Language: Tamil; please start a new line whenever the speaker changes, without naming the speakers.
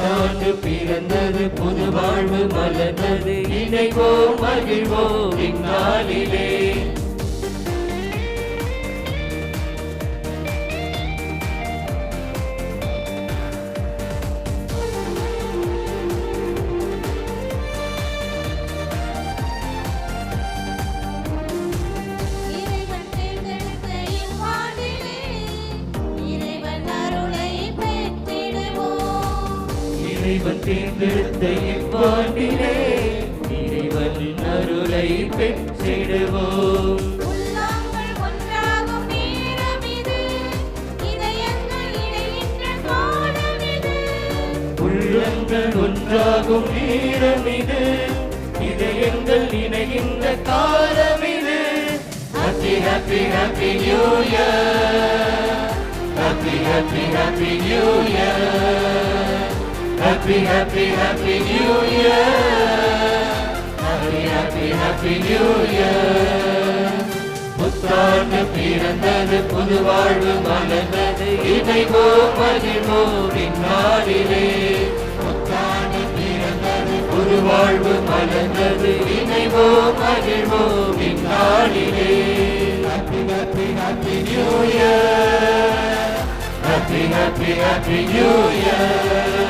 புத்தாண்டு பிறந்தது புது வாழ்வு மலர்ந்தது. இணைவோம் மகிழ்வோம் இந்நாளிலே.
இறைவன் தேர்ந்தெடுத்த இவ்வாண்டிலே
இறைவனின் அருளை பெற்றிடுவோம்.
உள்ளங்கள் ஒன்றாகும் நேரம் இது. இதயங்கள் இணைகின்ற காலம் இது.
உள்ளங்கள் ஒன்றாகும் நேரம் இது. இதயங்கள் இணைகின்ற காலம் இது. Happy happy happy new year happy happy happy new year happy happy happy new year happy happy happy new year புத்தாண்டு பிறந்தது புது வாழ்வு மலர்ந்தது இணைவோம் மகிழ்வோம் இந்நாளிலே புத்தாண்டு பிறந்தது புது வாழ்வு மலர்ந்தது இணைவோம் மகிழ்வோம் இந்நாளிலே happy happy happy new year happy happy happy new year